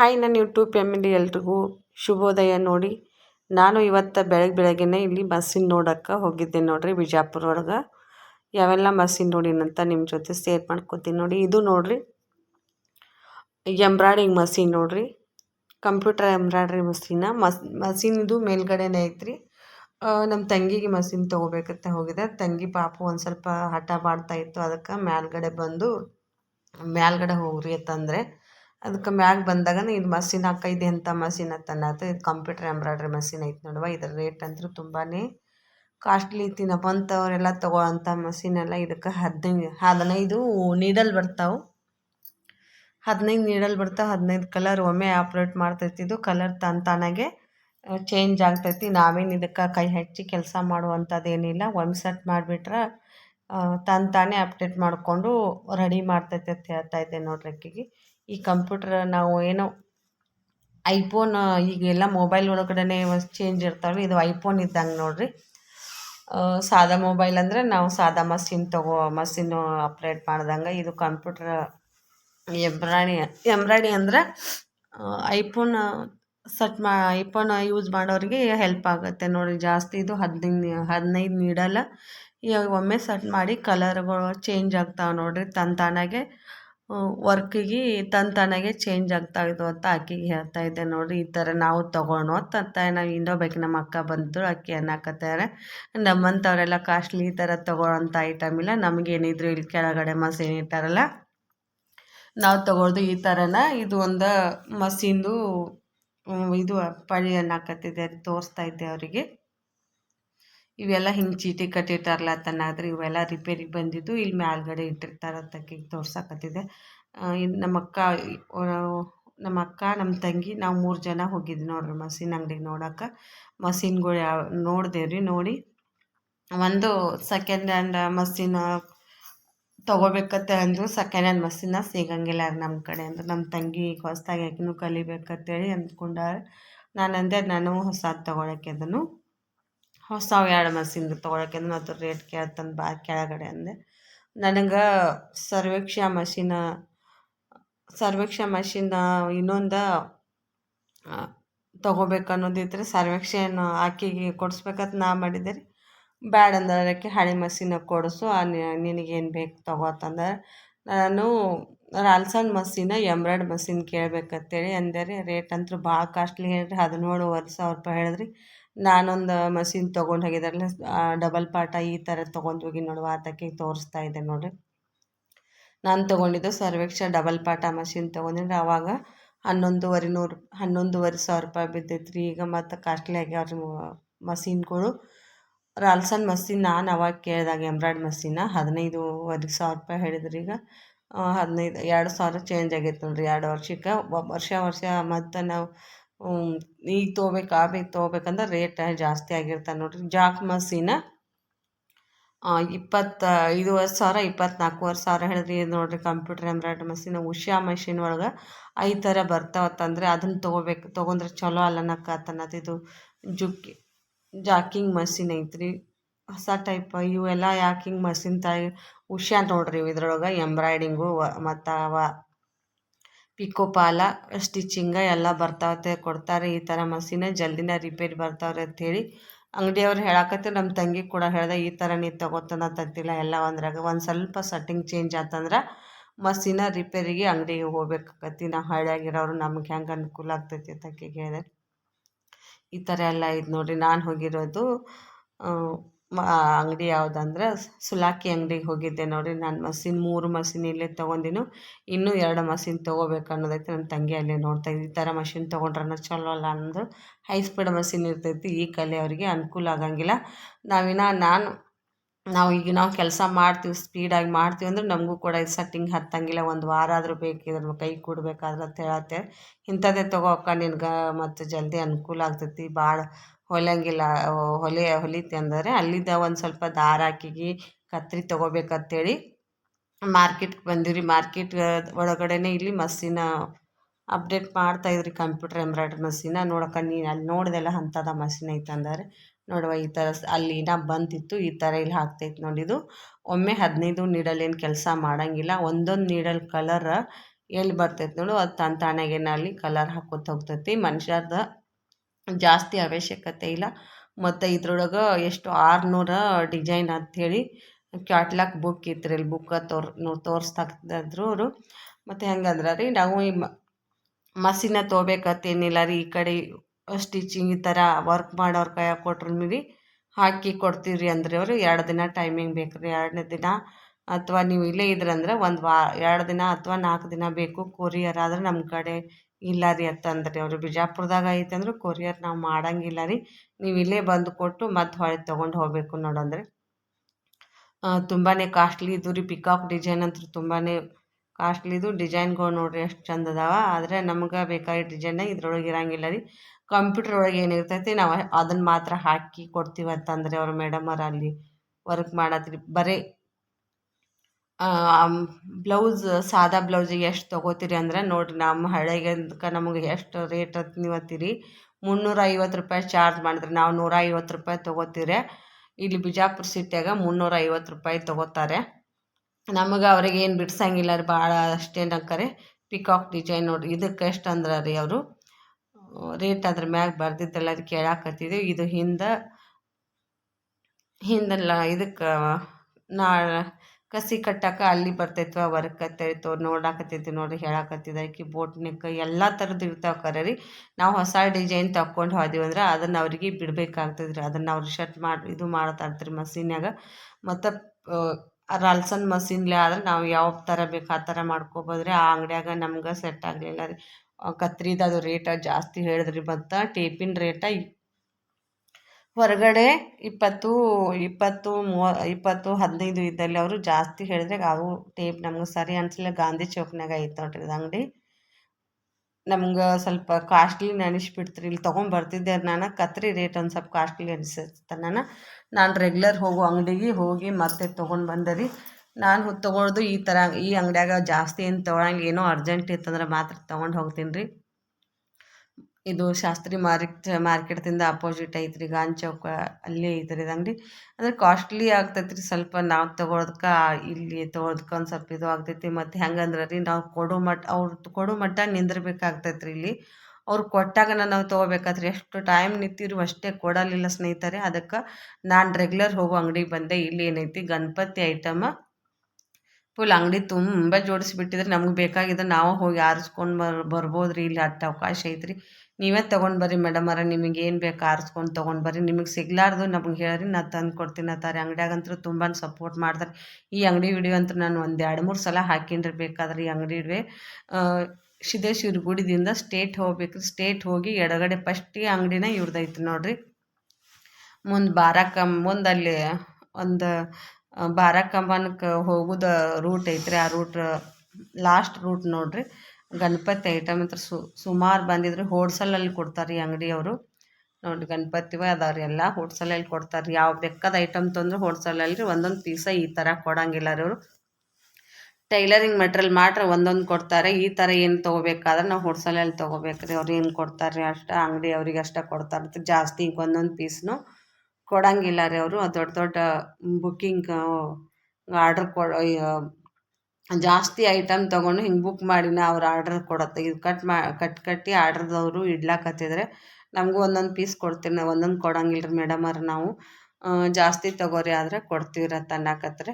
Hi ನನ್ನ YouTube family ಎಲ್ರಿಗೂ ಶುಭೋದಯ ನೋಡಿ. ನಾನು ಇವತ್ತು ಬೆಳಗ್ಗೆ ಬೆಳಗ್ಗೆನೆ ಇಲ್ಲಿ ಮಸೀನ್ ನೋಡೋಕ್ಕೆ ಹೋಗಿದ್ದೆ ನೋಡಿರಿ ಬಿಜಾಪುರ ಒಳಗೆ. ಯಾವೆಲ್ಲ ಮಸೀನ್ ನೋಡಿನಂತ ನಿಮ್ಮ ಜೊತೆ ಸೇರ್ ಮಾಡ್ಕೊತೀನಿ ನೋಡಿ. ಇದು ನೋಡಿರಿ, ಎಂಬ್ರಾಯ್ಡಿಂಗ್ ಮಸೀನ್ ನೋಡಿರಿ. ಕಂಪ್ಯೂಟರ್ ಎಂಬ್ರಾಯ್ಡ್ರಿ ಮಸೀನ ಮಸ್ ಮಸೀನ್ ಇದು ಮೇಲ್ಗಡೆನೇ ಐತ್ರಿ. ನಮ್ಮ ತಂಗಿಗೆ ಮಸೀನ್ ತೊಗೋಬೇಕಂತ ಹೋಗಿದೆ. ತಂಗಿ ಪಾಪು ಒಂದು ಸ್ವಲ್ಪ ಹಠ ಮಾಡ್ತಾ ಇತ್ತು, ಅದಕ್ಕೆ ಮೇಲ್ಗಡೆ ಬಂದು, ಮೇಲ್ಗಡೆ ಹೋಗ್ರಿ ಅಂತಂದರೆ ಅದಕ್ಕೆ ಮ್ಯಾಗ ಬಂದಾಗ ಇದು ಮಷಿನ್ ಅಕ್ಕ ಇದು ಎಂಥ ಮಷಿನ್ ಅಂತ ಇದು ಕಂಪ್ಯೂಟರ್ ಎಂಬ್ರಾಯ್ಡ್ರಿ ಮಷಿನ್ ಐತೆ ನೋಡುವ. ಇದ್ರ ರೇಟ್ ಅಂತೂ ತುಂಬಾ ಕಾಸ್ಟ್ಲಿ ಐತಿ ನಮ್ಮಂಥವ್ರೆಲ್ಲ ತೊಗೊಳ್ಳೋಂಥ ಮಷಿನ್ ಎಲ್ಲ ಇದಕ್ಕೆ ಹದಿನೈದು ಹದಿನೈದು ನೀಡಲ್ ಬರ್ತಾವೆ. ಹದಿನೈದು ನೀಡಲ್ ಬರ್ತಾವೆ, ಹದಿನೈದು ಕಲರ್ ಒಮ್ಮೆ ಆಪ್ರೇಟ್ ಮಾಡ್ತೈತಿ. ಇದು ಕಲರ್ ತನ್ ತಾನಾಗೆ ಚೇಂಜ್ ಆಗ್ತೈತಿ. ನಾವೇನು ಇದಕ್ಕೆ ಕೈ ಹಚ್ಚಿ ಕೆಲಸ ಮಾಡುವಂಥದ್ದೇನಿಲ್ಲ ಒಮ್ಮೆ ಸೆಟ್ ಮಾಡಿಬಿಟ್ರೆ ತನ್ ತಾನೇ ಅಪ್ಡೇಟ್ ಮಾಡಿಕೊಂಡು ರೆಡಿ ಮಾಡ್ತೈತೆ ಅಂತ ಹೇಳ್ತಾ ಇದ್ದೆ ನೋಡ್ರಿ ಆಕೆಗೆ ಈ ಕಂಪ್ಯೂಟ್ರ್ ನಾವು ಏನೋ ಐಫೋನ್ ಈಗೆಲ್ಲ ಮೊಬೈಲ್ ಒಳಗಡೆ ಚೇಂಜ್ ಇರ್ತಾವೆ ಇದು ಐಫೋನ್ ಇದ್ದಂಗೆ ನೋಡಿರಿ. ಸಾದಾ ಮೊಬೈಲ್ ಅಂದರೆ ನಾವು ಸಾದಾ ಮಸಿನ್ ತಗೋ ಮಸಿನ್ ಅಪ್ರೇಟ್ ಮಾಡ್ದಂಗೆ ಇದು ಕಂಪ್ಯೂಟರ್ ಎಂಬ್ರಾಯ್ಡಿ ಎಂಬ್ರಾಯ್ಡಿ ಅಂದ್ರೆ ಐಫೋನ್ ಸೆಟ್ ಮಾ, ಐಫೋನ್ ಯೂಸ್ ಮಾಡೋರಿಗೆ ಹೆಲ್ಪ್ ಆಗುತ್ತೆ ನೋಡಿ ಜಾಸ್ತಿ ಇದು ಹದಿನೈದು ಹದಿನೈದು ನೀಡಲ್ಲ ಈಗ ಒಮ್ಮೆ ಸೆಟ್ ಮಾಡಿ ಕಲರ್ಗಳು ಚೇಂಜ್ ಆಗ್ತಾವೆ ನೋಡಿರಿ. ತಾನಾಗೆ ವರ್ಕಿಗೆ ತಾನಾಗೆ ಚೇಂಜ್ ಆಗ್ತಾ ಇದ್ವು ಅಂತ ಆಕಿಗೆ ಹೇಳ್ತಾ ಇದ್ದೆ ನೋಡಿರಿ, ಈ ಥರ ನಾವು ತೊಗೊಳೋ ಅಂತ ನಾವು ಇನ್ನೊಬ್ಬಾಕಿ ನಮ್ಮ ಅಕ್ಕ ಬಂತು, ಅಕ್ಕಿ ಅನ್ನಕತ್ತಾರೆ ನಮ್ಮಂಥವರೆಲ್ಲ ಕಾಸ್ಟ್ಲಿ ಈ ಥರ ತೊಗೊಳೋಂಥ ಐಟಮ್ ಇಲ್ಲ ನಮಗೇನಿದ್ರು ಇಲ್ಲಿ ಕೆಳಗಡೆ ಮಸೀನ್ ಇಟ್ಟಾರಲ್ಲ, ನಾವು ತೊಗೊಳ್ದು ಈ ಥರನ ಇದು ಒಂದು ಮಸೀನ್ದು ಇದು ಪಳಿ ಅನ್ನಾಕತ್ತಿದೆ ತೋರಿಸ್ತಾ ಇದ್ದೆ ಅವರಿಗೆ. ಇವೆಲ್ಲ ಹಿಂಗೆ ಚೀಟಿ ಕಟ್ಟಿರ್ತಾರಲ್ಲ ತನ್ನಾದ್ರೆ, ಇವೆಲ್ಲ ರಿಪೇರಿಗೆ ಬಂದಿದ್ದು ಇಲ್ಲಿ ಮೇಲ್ಗಡೆ ಇಟ್ಟಿರ್ತಾರೆ ತಕ್ಕಿಗೆ ತೋರ್ಸಕತ್ತಿದೆ ನಮ್ಮ ಅಕ್ಕ ನಮ್ಮ ಅಕ್ಕ, ನಮ್ಮ ತಂಗಿ ನಾವು ಮೂರು ಜನ ಹೋಗಿದ್ವಿ ನೋಡ್ರಿ ಮಸೀನ್ ಅಂಗಡಿಗೆ ನೋಡೋಕೆ. ಮಸೀನ್ಗಳು ಯಾವ ನೋಡಿದೇವ್ರಿ ನೋಡಿ. ಒಂದು ಸೆಕೆಂಡ್ ಹ್ಯಾಂಡ್ ಮಸೀನ ತೊಗೋಬೇಕತ್ತೆ ಅಂದರು ಸೆಕೆಂಡ್ ಹ್ಯಾಂಡ್ ಮಸೀನ ಸಿಗಂಗಿಲ್ಲ ನಮ್ಮ ಕಡೆ ಅಂದ್ರೆ. ನಮ್ಮ ತಂಗಿ ಹೊಸ್ದಾಗಿ ಯಾಕಿನೂ ಕಲಿಬೇಕಂತೇಳಿ ಅಂದ್ಕೊಂಡಾರೆ ನಾನು ಅಂದೆ ನಾನು ಹೊಸದು ತೊಗೊಳಕ್ಕೆ ಅದನ್ನು. ಹೊಸವು ಎರಡು ಮಷಿನ್ ತೊಗೊಳಕ್ಕೆ ಅಂದ್ರೆ ಅದ್ರ ರೇಟ್ ಕೇಳ್ತಂದು ಬಾ ಕೆಳಗಡೆ ಅಂದೆ. ನನಗೆ ಸರ್ವೇಕ್ಷಾ ಮಷಿನ, ಸರ್ವೇಕ್ಷ ಮಷಿನ್ ಇನ್ನೊಂದು ತೊಗೋಬೇಕು ಅನ್ನೋದಿದ್ರೆ ಸರ್ವೇಕ್ಷೆಯನ್ನು ಆಕೆಗೆ ಕೊಡಿಸ್ಬೇಕಂತ ನಾ ಮಾಡಿದ್ದೆ ರೀ. ಬ್ಯಾಡ ಅದಕ್ಕೆ ಹಳೆ ಮಷಿನ ಕೊಡಿಸು ನಿನಗೇನು ಬೇಕು ತೊಗೋತಂದ್ರೆ ನಾನು ರಾಲ್ಸನ್ ಮಷಿನ ಎಂಬ್ರಾಯ್ಡ್ ಮಷಿನ್ ಕೇಳ್ಬೇಕಂತೇಳಿ ಅಂದೆ ರೀ. ರೇಟ್ ಅಂತೂ ಭಾಳ ಕಾಸ್ಟ್ಲಿ ಹೇಳ್ರಿ ಹದಿನೇಳುವರೆ ಸಾವಿರ ರೂಪಾಯಿ ಹೇಳಿದ್ರಿ. ನಾನೊಂದು ಮಷಿನ್ ತೊಗೊಂಡು ಹೋಗಿದ್ದಾರಲ್ಲ ಡಬಲ್ ಪಾಟ ಈ ಥರ ತೊಗೊಂಡು ಹೋಗಿ ನೋಡುವ ಆತಕ್ಕೆ ತೋರಿಸ್ತಾ ಇದ್ದೆ ನೋಡಿರಿ. ನಾನು ತೊಗೊಂಡಿದ್ದು ಸರ್ವೇಕ್ಷ ಡಬಲ್ ಪಾಟ ಮಷಿನ್ ತೊಗೊಂಡಿದ್ರೆ ಆವಾಗ ಹನ್ನೊಂದುವರೆ ನೂರು, ಹನ್ನೊಂದುವರೆ ಸಾವಿರ ರೂಪಾಯಿ ಬಿದ್ದೈತೆ ರೀ ಈಗ ಮತ್ತು ಕಾಸ್ಟ್ಲಿ ಆಗ್ಯಾವ್ರಿ ಮಷಿನ್ಗಳು ರಾಲ್ಸನ್ ಮಷಿನ್ ನಾನು ಅವಾಗ ಕೇಳಿದಾಗ ಎಂಬ್ರಾಯ್ಡ್ ಮಷಿನ ಹದಿನೈದುವರೆ ಸಾವಿರ ರೂಪಾಯಿ ಹೇಳಿದ್ರಿ ಈಗ. ಹದಿನೈದು, ಎರಡು ಸಾವಿರ ಚೇಂಜ್ ಆಗೈತೆ ನೋಡಿರಿ. ಎರಡು ವರ್ಷಕ್ಕೆ ವರ್ಷ ವರ್ಷ ಮತ್ತು ನಾವು ಈಗ ತೊಗೋಬೇಕು ಆಬೇಕು ತೊಗೋಬೇಕಂದ್ರೆ ರೇಟ್ ಜಾಸ್ತಿ ಆಗಿರ್ತಾನೆ ನೋಡಿರಿ. ಜಾಕ್ ಮಸೀನ ಇಪ್ಪತ್ತ, ಐದುವರೆ ಸಾವಿರ, ಇಪ್ಪತ್ನಾಲ್ಕೂವರೆ ಸಾವಿರ ಹೇಳಿದ್ರಿ ನೋಡಿರಿ computer embroidery machine Usha machine ಒಳಗೆ ಐದು ಥರ ಬರ್ತಾವತ್ತಂದರೆ ಅದನ್ನು ತೊಗೋಬೇಕು, ತೊಗೊಂಡ್ರೆ ಚಲೋ ಅಲ್ಲ ಇದು. ಜುಕ್ಕಿ ಜಾಕಿಂಗ್ ಮಷಿನ್ ಐತ್ರಿ. ಹೊಸ ಟೈಪ್ ಇವೆಲ್ಲ ಯಾಕಿಂಗ್ ಮಷಿನ್ ತಾಯಿ ಉಷಾ ನೋಡಿರಿ ಇದ್ರೊಳಗೆ ಎಂಬ್ರಾಯ್ಡಿಂಗು ಮತ್ತು ಅವ ಪಿಕೋ ಪಾಲ, ಸ್ಟಿಚಿಂಗ ಎಲ್ಲ ಬರ್ತಾವತ್ತೆ, ಕೊಡ್ತಾರೆ. ಈ ಥರ ಮಸೀನ ಜಲ್ದಿನ ರಿಪೇರಿ ಬರ್ತಾವ್ರೆ ಅಂಥೇಳಿ ಅಂಗಡಿಯವ್ರು ಹೇಳಕತ್ತಿ ನಮ್ಮ ತಂಗಿ ಕೂಡ ಹೇಳ್ದೆ, ಈ ಥರ ನೀ ತೊಗೋತನ ತತ್ತಿಲ್ಲ ಎಲ್ಲ ಒಂದ್ರಾಗ ಒಂದು ಸ್ವಲ್ಪ ಸೆಟ್ಟಿಂಗ್ ಚೇಂಜ್ ಆತಂದ್ರೆ ಮಸೀನ ರಿಪೇರಿಗೆ ಅಂಗಡಿಗೆ ಹೋಗ್ಬೇಕಾಕತಿ ನಾವು ಹಳ್ಳಿಯಾಗಿರೋರು ನಮ್ಗೆ ಹೆಂಗೆ ಅನುಕೂಲ ಆಗ್ತೈತಿ ಅಂತ ಹೇಳಿದೆ ಈ ಥರ ಎಲ್ಲ ಇದು ನೋಡಿರಿ. ನಾನು ಹೋಗಿರೋದು ಅಂಗಡಿ ಯಾವುದಂದ್ರೆ ಸುಲಾಕಿ ಅಂಗಡಿಗೆ ಹೋಗಿದ್ದೆ ನೋಡಿ ನಾನು ಮಸೀನ್, ಮೂರು ಮಷಿನ್ ಇಲ್ಲೇ ತೊಗೊಂಡಿನು, ಇನ್ನೂ ಎರಡು ಮಷಿನ್ ತೊಗೋಬೇಕು ಅನ್ನೋದೈತೆ ನನ್ನ ತಂಗಿ ಅಲ್ಲೇ ನೋಡ್ತಾ ಈ ಥರ ಮಷಿನ್ ತೊಗೊಂಡ್ರೆ ಚಲೋ ಅಲ್ಲ ಅಂದು ಹೈ ಸ್ಪೀಡ್ ಮಷಿನ್ ಇರ್ತೈತಿ. ಈ ಕಲೆ ಅವರಿಗೆ ಅನುಕೂಲ ಆಗಂಗಿಲ್ಲ. ನಾವಿನ ನಾನು, ನಾವು ಈಗ ನಾವು ಕೆಲಸ ಮಾಡ್ತೀವಿ, ಸ್ಪೀಡಾಗಿ ಮಾಡ್ತೀವಿ ಅಂದ್ರೆ ನಮಗೂ ಕೂಡ ಇದು ಸಟ್ಟಿಂಗ್ ಹತ್ತಂಗಿಲ್ಲ. ಒಂದು ವಾರ ಆದರೂ ಬೇಕಿದ್ರೆ ಕೈ ಕೊಡಬೇಕಾದ್ರೆ ಅಂತ ಹೇಳತ್ತೆ. ಇಂಥದ್ದೇ ತೊಗೋ ನಿನ್ಗೆ ಮತ್ತು ಜಲ್ದಿ ಅನುಕೂಲ ಆಗ್ತೈತಿ. ಭಾಳ ಹೊಲಿಯಂಗಿಲ್ಲ ಹೊಲಿ, ಹೊಲಿತೆ ಅಂದರೆ ಅಲ್ಲಿದ್ದ ಒಂದು ಸ್ವಲ್ಪ ದಾರ ಹಾಕಿಗಿ ಕತ್ರಿ ತೊಗೋಬೇಕಂತೇಳಿ ಮಾರ್ಕೆಟ್ಗೆ ಬಂದಿರಿ ಮಾರ್ಕೆಟ್ ಒಳಗಡೆನೇ ಇಲ್ಲಿ ಮಷೀನ ಅಪ್ಡೇಟ್ ಮಾಡ್ತಾ ಇದ್ರಿ ಕಂಪ್ಯೂಟರ್ ಎಂಬ್ರಾಯ್ಡ್ರಿ ಮಷೀನ ನೋಡಕ್ಕ, ನೀನು ಅಲ್ಲಿ ನೋಡ್ದೆಲ್ಲ ಅಂಥದ ಮಷೀನ್ ಐತೆ ಅಂದರೆ. ನೋಡುವ, ಈ ಥರ ಅಲ್ಲಿ ನಾ ಬಂದಿತ್ತು ಈ ಥರ ಇಲ್ಲಿ ಹಾಕ್ತೈತೆ ನೋಡಿದು ಒಮ್ಮೆ ಹದಿನೈದು ನೀಡಲ್ ಏನು ಕೆಲಸ ಮಾಡೋಂಗಿಲ್ಲ. ಒಂದೊಂದು ನೀಡಲ್ ಕಲರ್ ಎಲ್ಲಿ ಬರ್ತೈತೆ ನೋಡು. ಅದು ತನ್ನ ತಾನಾಗೇನ ಅಲ್ಲಿ ಕಲರ್ ಹಾಕೋತ ಹೋಗ್ತೈತಿ. ಮನುಷ್ಯರ್ದ ಜಾಸ್ತಿ ಅವಶ್ಯಕತೆ ಇಲ್ಲ. ಮತ್ತು ಇದ್ರೊಳಗೆ ಎಷ್ಟು ಆರುನೂರ ಡಿಸೈನ್ ಅಂಥೇಳಿ ಕ್ಯಾಟ್ಲಾಕ್ ಬುಕ್ ಇತ್ತು ಬುಕ್ಕ ತೋರ್ ತೋರಿಸ್ತಾಕ್ತಿದ್ರು ಅವರು. ಮತ್ತು ಹೆಂಗಂದ್ರೆ ರೀ, ನಾವು ಈ ಮಸಿನ ತೊಗೋಬೇಕತ್ತೇನಿಲ್ಲ ರೀ, ಈ ಕಡೆ ಸ್ಟಿಚಿಂಗ್ ಈ ಥರ ವರ್ಕ್ ಮಾಡೋರು ಕೈಯಾಗ ಕೊಟ್ರು ಮೀರಿ ಹಾಕಿ ಕೊಡ್ತೀವಿ ರೀ ಅಂದ್ರೆ ಅವರು. ಎರಡು ದಿನ ಟೈಮಿಂಗ್ ಬೇಕು ರೀ, ಎರಡನೇ ದಿನ. ಅಥವಾ ನೀವು ಇಲ್ಲೇ ಇದ್ರಂದ್ರೆ ಒಂದು ವಾ, ಎರಡು ದಿನ ಅಥವಾ ನಾಲ್ಕು ದಿನ ಬೇಕು ಕೊರಿಯರ್ ಆದರೆ ನಮ್ಮ ಕಡೆ ಇಲ್ಲ ರೀ ಅಂತಂದ್ರಿ ಅವರು. ಬಿಜಾಪುರದಾಗ ಐತೆ ಅಂದ್ರೆ ಕೊರಿಯರ್ ನಾವು ಮಾಡಂಗಿಲ್ಲ ರೀ. ನೀವು ಇಲ್ಲೇ ಬಂದು ಕೊಟ್ಟು ಮತ್ತೆ ಹೊಳೆ ತೊಗೊಂಡು ಹೋಗಬೇಕು ನೋಡಂದ್ರೆ. ತುಂಬಾ ಕಾಸ್ಟ್ಲಿ ಇದು ರೀ. ಪಿಕಾಕ್ ಡಿಸೈನ್ ಅಂತೂ ತುಂಬಾ ಕಾಸ್ಟ್ಲಿದು ಡಿಸೈನ್ಗಳು ನೋಡಿರಿ ಎಷ್ಟು ಚಂದ ಅದಾವ. ಆದರೆ ನಮ್ಗೆ ಬೇಕಾಗಿ ಡಿಸೈನ್ ಇದ್ರೊಳಗೆ ಇರಂಗಿಲ್ಲ ರೀ. ಕಂಪ್ಯೂಟರ್ ಒಳಗೆ ಏನಿರ್ತೈತಿ ನಾವು ಅದನ್ನು ಮಾತ್ರ ಹಾಕಿ ಕೊಡ್ತೀವಿ ಅಂತಂದ್ರೆ ಅವ್ರು ಮೇಡಮರು ಅಲ್ಲಿ ವರ್ಕ್ ಮಾಡತ್ರಿ. ಬರೀ ಬ್ಲೌಸ್, ಸಾದಾ ಬ್ಲೌಸಿಗೆ ಎಷ್ಟು ತೊಗೋತೀರಿ ಅಂದ್ರೆ ನೋಡಿರಿ ನಮ್ಮ ಹಳೆಗೆ ನಮಗೆ ಎಷ್ಟು ರೇಟ್ ಅಂತ ನೀವು ಅಂತೀರಿ. ಮುನ್ನೂರ ಐವತ್ತು ರೂಪಾಯಿ ಚಾರ್ಜ್ ಮಾಡಿದ್ರೆ ನಾವು ನೂರ ಐವತ್ತು ರೂಪಾಯಿ ತೊಗೋತೀರಿ. ಇಲ್ಲಿ ಬಿಜಾಪುರ ಸಿಟಿಯಾಗ ಮುನ್ನೂರ ಐವತ್ತು ರೂಪಾಯಿ ತೊಗೋತಾರೆ. ನಮಗೆ ಅವ್ರಿಗೆ ಏನು ಬಿಡ್ಸಂಗಿಲ್ಲ ರೀ, ಭಾಳ ಅಷ್ಟೇನು ಅಕ್ಕರೆ ಪಿಕಾಕ್ ಡಿಸೈನ್ ನೋಡಿರಿ, ಇದಕ್ಕೆ ಎಷ್ಟು ಅಂದ್ರೆ ರೀ ಅವರು? ರೇಟ್ ಅದ್ರ ಮ್ಯಾಗ ಬರ್ದಿದ್ದಲ್ಲ ಅದು ಕೇಳಾಕತ್ತಿದ್ವಿ. ಇದು ಹಿಂದೆ, ಹಿಂದೆಲ್ಲ ಇದಕ್ಕೆ ನಾ ಕಸಿ ಕಟ್ಟಾಕ ಅಲ್ಲಿ ಬರ್ತೈತ್ವ ವರ್ಕ್ ಅಂತೇಳಿ ತೋ ನೋಡಾಕತ್ತೈತಿ ನೋಡಿರಿ ಹೇಳಾಕತ್ತಿದ ಆಕಿ ಬೋಟ್ ನೆಕ್, ಎಲ್ಲ ಥರದ್ದು ಇರ್ತಾವೆ ಖರೆ ನಾವು ಹೊಸ ಡಿಸೈನ್ ತಕ್ಕೊಂಡು ಹೋದಿವಿ ಅಂದ್ರೆ ಅದನ್ನು ಅವ್ರಿಗೆ ಬಿಡಬೇಕಾಗ್ತದೆ ರೀ ಅದನ್ನು ಅವ್ರು ಶರ್ಟ್ ಮಾಡಿ, ಇದು ಮಾಡ್ತಾರೆ ಮಸೀನ್ಯಾಗ. ಮತ್ತು ರಲ್ಸನ್ ಮಸೀನ್ಲೆ ಆದ್ರೆ ನಾವು ಯಾವ ಥರ ಬೇಕು ಆ ಥರ ಮಾಡ್ಕೊಬೋದು ರೀ ಆ ಅಂಗಡಿಯಾಗ ನಮ್ಗೆ ಸೆಟ್ ಆಗಲಿಲ್ಲ ರೀ. ಕತ್ರಿದು ಅದು ರೇಟ ಜಾಸ್ತಿ ಹೇಳಿದ್ರಿ ಮತ್ತು, ಟೇಪಿನ ರೇಟ ಹೊರಗಡೆ ಇಪ್ಪತ್ತು ಇಪ್ಪತ್ತು, ಮೂವ, ಇಪ್ಪತ್ತು, ಹದಿನೈದು ಇದ್ದಲ್ಲಿ ಅವರು ಜಾಸ್ತಿ ಹೇಳಿದ್ರೆ ಅವು ಟೇಪ್ ನಮ್ಗೆ ಸರಿ ಅನಿಸಿಲ್ಲ ಗಾಂಧಿ ಚೌಕ್ನಾಗ ಐತೆ ನೋಡ್ರಿ ಇದು ಅಂಗಡಿ. ನಮ್ಗೆ ಸ್ವಲ್ಪ ಕಾಸ್ಟ್ಲಿ ಅನಿಸ್ಬಿಡ್ತು ಇಲ್ಲಿ ತೊಗೊಂಬರ್ತಿದ್ದೆ ನಾನು. ಕತ್ರಿ ರೇಟ್ ಒಂದು ಸ್ವಲ್ಪ ಕಾಸ್ಟ್ಲಿ ಅನಿಸುತ್ತೆ ನಾನು. ನಾನು ರೆಗ್ಯುಲರ್ ಹೋಗೋ ಅಂಗಡಿಗೆ ಹೋಗಿ ಮತ್ತೆ ತೊಗೊಂಡು ಬಂದೆ ರೀ. ನಾನು ತೊಗೊಳ್ದು ಈ ಥರ ಈ ಅಂಗಡಿಯಾಗ ಜಾಸ್ತಿ ಏನು ತೊಗೊಳಂಗೆ ಏನೋ ಅರ್ಜೆಂಟ್ ಇತ್ತಂದ್ರೆ ಮಾತ್ರ ತೊಗೊಂಡು ಹೋಗ್ತೀನಿ ರೀ. ಇದು ಶಾಸ್ತ್ರಿ ಮಾರ್ಕೆಟ್ ಮಾರ್ಕೆಟ್ದಿಂದ ಅಪೋಸಿಟ್ ಐತ್ರಿ, ಗಾಂಧಿ ಚೌಕ, ಅಲ್ಲಿ ಐತ್ರಿ ಇದು ಅಂಗಡಿ. ಅಂದ್ರೆ ಕಾಸ್ಟ್ಲಿ ಆಗ್ತೈತೆ ರೀ ಸ್ವಲ್ಪ ನಾವು ತೊಗೊಳೋದಕ್ಕೆ, ಇಲ್ಲಿ ತೊಗೊಳೋದಕ್ಕೆ ಒಂದು ಸ್ವಲ್ಪ ಇದು ಆಗ್ತೈತಿ. ಮತ್ತು ಹೆಂಗಂದ್ರೆ ರೀ, ನಾವು ಕೊಡೋ ಮಟ್ಟ ಅವ್ರು ಕೊಡೋ ಮಟ್ಟ ನಿಂದಿರ್ಬೇಕಾಗ್ತೈತೆ ರೀ ಇಲ್ಲಿ. ಅವ್ರು ಕೊಟ್ಟಾಗ ನಾವು ತೊಗೋಬೇಕಾದ್ರೆ ಎಷ್ಟು ಟೈಮ್ ನಿಂತಿರು ಅಷ್ಟೇ ಕೊಡಲಿಲ್ಲ ಸ್ನೇಹಿತರೆ. ಅದಕ್ಕೆ ನಾನು ರೆಗ್ಯುಲರ್ ಹೋಗೋ ಅಂಗಡಿಗೆ ಬಂದೆ. ಇಲ್ಲಿ ಏನೈತಿ, ಗಣಪತಿ ಐಟಮ್ ಫುಲ್ ಅಂಗಡಿ ತುಂಬ ಜೋಡಿಸಿಬಿಟ್ಟಿದ್ರೆ. ನಮ್ಗೆ ಬೇಕಾಗಿದ್ದ ನಾವು ಹೋಗಿ ಆರಿಸ್ಕೊಂಡು ಬರ್ ಬರ್ಬೋದು ಇಲ್ಲಿ ಅಟ್ಟ ಅವಕಾಶ ಐತ್ರಿ. ನೀವೇ ತೊಗೊಂಡು ಬರ್ರಿ ಮೇಡಮರ ನಿಮಗೆ ಏನು ಬೇಕು ಆರಿಸ್ಕೊಂಡು ತೊಗೊಂಡು ಬರ್ರಿ. ನಿಮಗೆ ಸಿಗ್ಲಾರ್ದು ನಮ್ಗೆ ಹೇಳ್ರಿ, ನಾ ತಂದು ಕೊಡ್ತೀನಿ ಅಂತಾರೆ ಅಂಗಡಿಯಾಗಂತೂ ತುಂಬ ಸಪೋರ್ಟ್ ಮಾಡ್ತಾರೆ. ಈ ಅಂಗಡಿ ವಿಡಿಯೋ ಅಂತೂ ನಾನು ಒಂದು ಎರಡು ಮೂರು ಸಲ ಹಾಕಿನ್ರಿ ಬೇಕಾದ್ರೆ ಈ ಅಂಗಡಿ ವಿಡಿಯೋ. ಸಿದ್ದೇಶ್ವರ ಗುಡಿದಿಂದ ಸ್ಟೇಟ್ ಹೋಗ್ಬೇಕು ಸ್ಟೇಟ್ ಹೋಗಿ ಎಡಗಡೆ ಫಸ್ಟಿಗೆ ಅಂಗಡಿನ ಇವ್ರದ್ದೈತಿ ನೋಡಿರಿ. ಮುಂದೆ ಬಾರಕ, ಮುಂದೆ ಅಲ್ಲಿ ಒಂದು ಬಾರಕಂಬನಕ್ಕೆ ಹೋಗೋದು ರೂಟ್ ಐತ್ರಿ. ಆ ರೂಟ್ ಲಾಸ್ಟ್ ರೂಟ್ ನೋಡಿರಿ. ಗಣಪತಿ ಐಟಮ್ ಅಂತ ಸುಮಾರು ಬಂದಿದ್ರು ಹೋಲ್ಸೇಲಲ್ಲಿ ಕೊಡ್ತಾರೆ ಈ ಅಂಗಡಿಯವರು ನೋಡಿ ಗಣಪತಿವ ಅದಾವ್ರಿ ಎಲ್ಲ, ಹೋಲ್ಸೇಲಲ್ಲಿ ಕೊಡ್ತಾರೆ ಯಾವ ಬೇಕಾದ ಐಟಮ್ ತಂದ್ರೆ ಹೋಲ್ಸೇಲಲ್ಲಿ ರೀ ಒಂದೊಂದು ಪೀಸ ಈ ಥರ ಕೊಡಂಗಿಲ್ಲ ರೀ ಅವರು. ಟೈಲರಿಂಗ್ ಮೆಟ್ರಿಯಲ್ ಮಾತ್ರ ಒಂದೊಂದು ಕೊಡ್ತಾರೆ. ಈ ಥರ ಏನು ತೊಗೋಬೇಕಾದ್ರೆ ನಾವು ಹೋಲ್ಸೇಲಲ್ಲಿ ತೊಗೋಬೇಕು ರೀ ಅವ್ರು ಏನು ಕೊಡ್ತಾರೆ ಅಷ್ಟು, ಅಂಗಡಿ ಅವ್ರಿಗೆ ಅಷ್ಟೇ ಕೊಡ್ತಾರೆ. ಜಾಸ್ತಿ ಈಗ ಒಂದೊಂದು ಪೀಸ್ನು ಕೊಡಂಗಿಲ್ಲ ರೀ ಅವರು. ದೊಡ್ಡ ದೊಡ್ಡ ಬುಕ್ಕಿಂಗ್ ಆರ್ಡ್ರ್ ಕೊ ಜಾಸ್ತಿ ಐಟಮ್ ತೊಗೊಂಡು ಹಿಂಗೆ ಬುಕ್ ಮಾಡಿನ ಅವ್ರು ಆರ್ಡ್ರ್ ಕೊಡತ್ತೆ. ಇದು ಕಟ್ ಮಾ ಕಟ್ ಕಟ್ಟಿ ಆರ್ಡ್ರದವರು ಇಡ್ಲಾಕತ್ತಿದ್ರೆ ನಮಗೂ ಒಂದೊಂದು ಪೀಸ್ ಕೊಡ್ತೀನಿ ಒಂದೊಂದು ಕೊಡಂಗಿಲ್ಲ ರೀ ಮೇಡಮರು ನಾವು. ಜಾಸ್ತಿ ತೊಗೋರಿ ಆದರೆ ಕೊಡ್ತೀವಿ ಅನ್ನಕತ್ರೆ.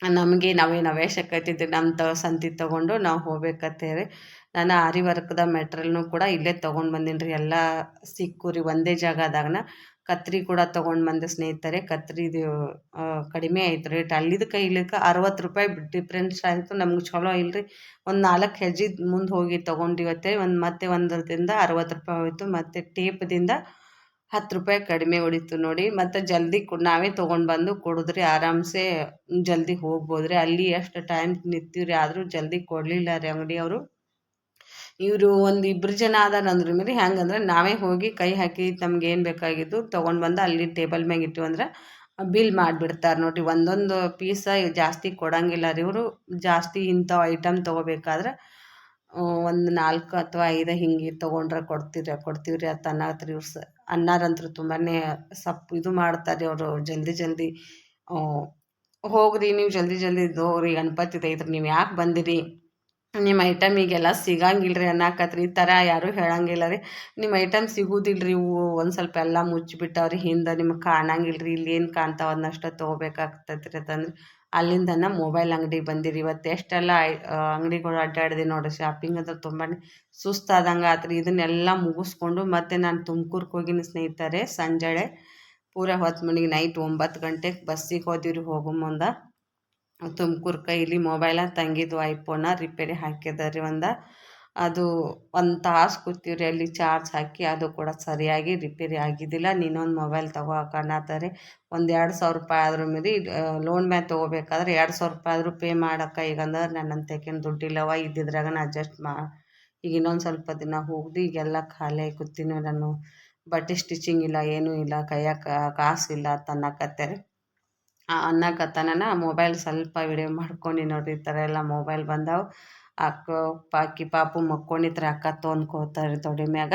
ನಮಗೆ ನಾವೇನು ಅವಶ್ಯಕತೆ ನಮ್ಮ ತ, ಸಂತಿ ತೊಗೊಂಡು ನಾವು ಹೋಗ್ಬೇಕತ್ತೇವೆ ನಾನು ಆರಿ ವರ್ಕ್ದ ಮೆಟ್ರಿಯಲ್ನು ಕೂಡ ಇಲ್ಲೇ ತೊಗೊಂಡು ಬಂದೀನಿ ರೀ ಎಲ್ಲ ಸಿಕ್ಕು ರೀ, ಒಂದೇ ಜಾಗದಾಗನ. ಕತ್ರಿ ಕೂಡ ತೊಗೊಂಡು ಬಂದೆ ಸ್ನೇಹಿತರೆ ಕತ್ರಿದು ಕಡಿಮೆ ಆಯ್ತು ರೇಟ್ ಅಲ್ಲಿದಕ್ಕೆ ಇಲ್ಲಿಕ್ಕೆ ಅರವತ್ತು ರೂಪಾಯಿ ಡಿಫ್ರೆನ್ಸ್ ಆಯಿತು. ನಮ್ಗೆ ಚಲೋ ಇಲ್ಲರಿ ಒಂದು ನಾಲ್ಕು ಹೆಜ್ಜೆ ಮುಂದೆ ಹೋಗಿ ತೊಗೊಂಡಿವತ್ತೆ ಒಂದು, ಮತ್ತೆ ಒಂದರದಿಂದ ಅರವತ್ತು ರೂಪಾಯಿ ಹೋಯಿತು. ಮತ್ತು ಟೇಪ್ದಿಂದ ಹತ್ತು ರೂಪಾಯಿ ಕಡಿಮೆ ಹೊಡಿತು ನೋಡಿ. ಮತ್ತು ಜಲ್ದಿ ನಾವೇ ತೊಗೊಂಡು ಬಂದು ಕೊಡಿದ್ರಿ. ಆರಾಮ್ಸೆ ಜಲ್ದಿ ಹೋಗ್ಬೋದ್ರಿ. ಅಲ್ಲಿ ಎಷ್ಟು ಟೈಮ್ ನಿಂತೀವಿ ರೀ ಆದರೂ ಜಲ್ದಿ ಕೊಡಲಿಲ್ಲ ರೀ ಅಂಗಡಿಯವರು. ಇವರು ಒಂದು ಇಬ್ಬರು ಜನ ಅದಾರ ಅಂದ್ರ ಮೇಲೆ ಹೆಂಗಂದ್ರೆ ನಾವೇ ಹೋಗಿ ಕೈ ಹಾಕಿ ತಮ್ಗೆ ಏನು ಬೇಕಾಗಿದ್ದು ತೊಗೊಂಡು ಬಂದು ಅಲ್ಲಿ ಟೇಬಲ್ ಮ್ಯಾಗ ಇಟ್ಟು ಅಂದ್ರೆ ಬಿಲ್ ಮಾಡಿಬಿಡ್ತಾರೆ ನೋಡಿರಿ. ಒಂದೊಂದು ಪೀಸ ಜಾಸ್ತಿ ಕೊಡಂಗಿಲ್ಲ ರೀ ಇವರು. ಜಾಸ್ತಿ ಇಂಥವು ಐಟಮ್ ತೊಗೋಬೇಕಾದ್ರೆ ಒಂದು ನಾಲ್ಕು ಅಥವಾ ಐದು ಹಿಂಗೆ ತೊಗೊಂಡ್ರೆ ಕೊಡ್ತೀರಿ ಕೊಡ್ತೀವಿ ರೀ ಅಂತ ಅನ್ನತ್ರಿ ಇವ್ರು ಸ ಅನ್ನಾರಂತರು ತುಂಬಾ ಸಪ್, ಇದು ಮಾಡ್ತಾರೆ ಅವರು ಜಲ್ದಿ ಜಲ್ದಿ. ಹೋಗ್ರಿ, ನೀವು ಜಲ್ದಿ ಜಲ್ದಿ ಹೋಗ್ರಿ, ಗಣಪತಿ ಐತ್ರಿ, ನೀವು ಯಾಕೆ ಬಂದಿರಿ? ನಿಮ್ಮ ಐಟಮ್ ಈಗೆಲ್ಲ ಸಿಗಂಗಿಲ್ಲ ರೀ ಈ ಥರ ಯಾರೂ ಹೇಳಂಗಿಲ್ಲ ರೀ ನಿಮ್ಮ ಐಟಮ್ ಸಿಗೋದಿಲ್ಲ ರೀ ಇವು ಒಂದು ಸ್ವಲ್ಪ ಎಲ್ಲ ಮುಚ್ಚಿಬಿಟ್ಟವ್ರಿ ಹಿಂದೆ ನಿಮಗೆ ಕಾಣಂಗಿಲ್ಲ ಇಲ್ಲಿ ಏನು ಕಾಣ್ತಾವ ಅನ್ನಷ್ಟು ತೊಗೋಬೇಕಾಗ್ತೈತಿ ಅಂತಂದ್ರೆ. ಅಲ್ಲಿಂದನ ಮೊಬೈಲ್ ಅಂಗಡಿಗೆ ಬಂದಿರಿ. ಇವತ್ತು ಎಷ್ಟೆಲ್ಲ ಅಂಗಡಿಗಳು ಅಡ್ಡಾಡಿದೆ ನೋಡಿರಿ. ಶಾಪಿಂಗ್ ಅಂದ್ರೆ ತುಂಬಾ ಸುಸ್ತಾದಂಗೆ ಆತ್ರಿ. ಇದನ್ನೆಲ್ಲ ಮುಗಿಸ್ಕೊಂಡು ಮತ್ತೆ ನಾನು ತುಮಕೂರ್ಗೆ ಹೋಗಿನ ಸ್ನೇಹಿತರೆ. ಸಂಜೆ ಪೂರ ಹೊತ್ತು ಮನೆಗೆ ನೈಟ್ ಒಂಬತ್ತು ಗಂಟೆಗೆ ಬಸ್ಸಿಗೆ ಹೋದಿವ್ರಿ ಹೋಗೋ ಮುಂದೆ. ತುಮ್ಕೂರ್ಗೆ ಕೈಲಿ ಮೊಬೈಲ ತಂಗಿದ್ದು ಐಫೋನ ರಿಪೇರಿ ಹಾಕಿದ್ದಾರೆ ಒಂದು. ಅದು ಒಂದು ತಾಸು ಕೂತೀವ್ರಿ ಅಲ್ಲಿ ಚಾರ್ಜ್ ಹಾಕಿ ಅದು ಕೂಡ ಸರಿಯಾಗಿ ರಿಪೇರಿ ಆಗಿದ್ದಿಲ್ಲ ನೀನೊಂದು ಮೊಬೈಲ್ ತಗೋ ಹಾಕಣತ್ತಾರೆ ಒಂದು ಎರಡು ಸಾವಿರ ರೂಪಾಯಿ ಆದ್ರೂ ಮೀರಿ ಲೋನ್ ಮ್ಯಾಲೆ ತೊಗೋಬೇಕಾದ್ರೆ ಎರಡು ಸಾವಿರ ರೂಪಾಯಿ ಆದರೂ ಪೇ ಮಾಡಕ್ಕ. ಈಗಂದ್ರೆ ನನ್ನ ತೆಗಿನ ದುಡ್ಡಿಲ್ಲವ, ಇದ್ದಿದ್ರಾಗ ಅಡ್ಜಸ್ಟ್ ಮಾ, ಈಗ ಇನ್ನೊಂದು ಸ್ವಲ್ಪ ದಿನ ಹೋಗ್ದು, ಈಗೆಲ್ಲ ಖಾಲಿ ಕೂತೀನಿ ನಾನು. ಬಟ್ಟೆ ಸ್ಟಿಚಿಂಗ್ ಇಲ್ಲ, ಏನೂ ಇಲ್ಲ ಕೈಯಾಗ ಕಾಸಿಲ್ಲ ತನ್ನಕತ್ತಾರೆ. ಅನ್ನಕತ್ತಾನ ಮೊಬೈಲ್ ಸ್ವಲ್ಪ ವಿಡಿಯೋ ಮಾಡ್ಕೊಂಡು ನೋಡಿ ಈ ಥರ ಎಲ್ಲ ಮೊಬೈಲ್ ಬಂದಾವೆ. ಅಕ್ಕ ಪಾಕಿ ಪಾಪು ಮಕ್ಕೊಂಡಿತ್ರ ಅಕ್ಕ ತೊಂದ್ಕೋತಾರೆ ತೊಡೆ ಮ್ಯಾಗ